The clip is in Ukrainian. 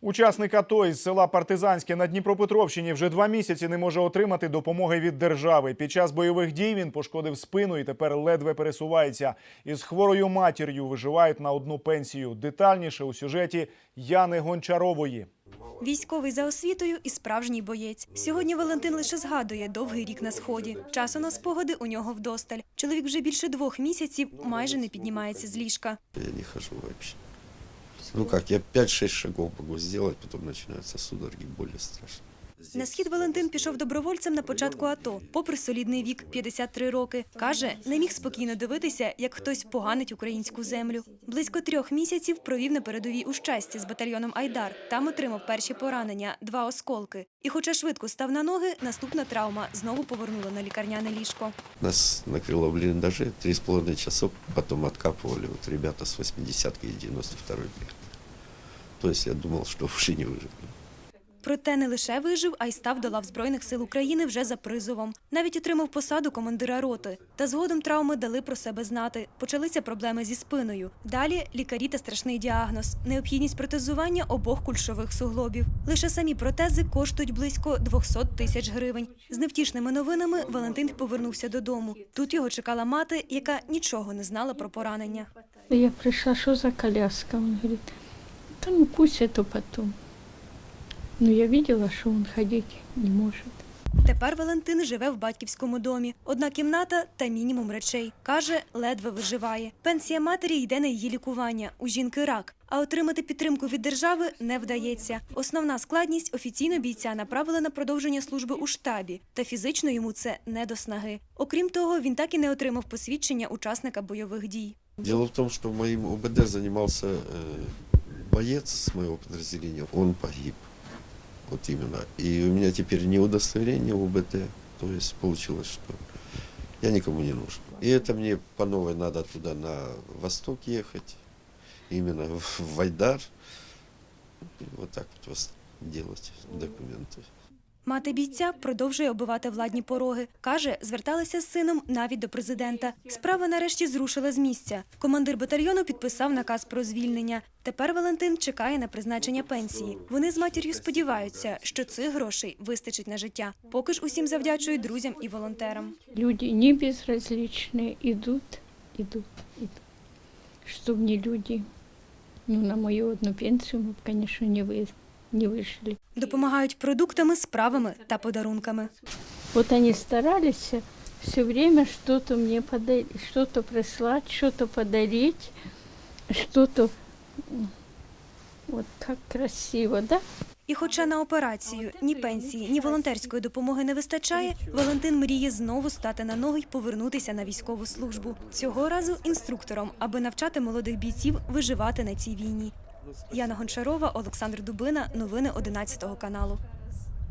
Учасник АТО із села Партизанське на Дніпропетровщині вже два місяці не може отримати допомоги від держави. Під час бойових дій він пошкодив спину і тепер ледве пересувається. Із хворою матір'ю виживають на одну пенсію. Детальніше у сюжеті Яни Гончарової. Військовий за освітою і справжній боєць. Сьогодні Валентин лише згадує довгий рік на сході. Часу на спогади у нього вдосталь. Чоловік вже більше двох місяців майже не піднімається з ліжка. Я не хожу вообще. Ну как, я 5-6 шагов могу сделать, потом начинаются судороги, боли страшно. На схід Валентин пішов добровольцем на початку АТО, попри солідний вік 53 роки. Каже, не міг спокійно дивитися, як хтось поганить українську землю. Близько трьох місяців провів на передовій у щасті з батальйоном Айдар. Там отримав перші поранення, два осколки. І, хоча швидко став на ноги, наступна травма знову повернула на лікарняне ліжко. Нас накрыло в блиндаже, три с половиной часов потом откапывали вот ребята с 80-ки и 92-й бригады. То есть я думал, что уже не выживу. Проте не лише вижив, а й став до лав Збройних сил України вже за призовом. Навіть отримав посаду командира роти. Та згодом травми дали про себе знати. Почалися проблеми зі спиною. Далі лікарі та страшний діагноз – необхідність протезування обох кульшових суглобів. Лише самі протези коштують близько 200 тисяч гривень. З невтішними новинами Валентин повернувся додому. Тут його чекала мати, яка нічого не знала про поранення. Я пришла, что за коляска? Он говорит, да ну пусть это потом. Но я видела, что он ходить не может. Тепер Валентин живе в батьківському домі. Одна кімната та мінімум речей. Каже, ледве виживає. Пенсія матері йде на її лікування. У жінки рак. А отримати підтримку від держави не вдається. Основна складність офіційно бійця направили на продовження служби у штабі, та фізично йому це не до снаги. Окрім того, він так і не отримав посвідчення учасника бойових дій. Дело в том, что моим ОБД занимался э, боец с моего подразделения, он погиб. Вот именно. И у меня теперь не удостоверение ОБД, то есть получилось, что я никому не нужен. И это мне по новой надо туда на восток ехать, именно в Вайдар, и вот так вот делать документы. Мати бійця продовжує оббивати владні пороги. Каже, зверталася з сином навіть до президента. Справа нарешті зрушила з місця. Командир батальйону підписав наказ про звільнення. Тепер Валентин чекає на призначення пенсії. Вони з матір'ю сподіваються, що цих грошей вистачить на життя. Поки ж усім завдячують друзям і волонтерам. Люди не безразличные, идут, идут, идут. Чтоб не люди, ну, на мою одну пенсию мы, б, конечно, не, вы, не вышли. Допомагають продуктами, справами та подарунками. Вот они старались все время что-то мне подарить, что-то прислать, что-то подарить, что-то... Вот так красиво, да? І хоча на операцію ні пенсії, ні волонтерської допомоги не вистачає, Валентин мріє знову стати на ноги й повернутися на військову службу. Цього разу інструктором, аби навчати молодих бійців виживати на цій війні. Яна Гончарова, Олександр Дубина. Новини 11 каналу.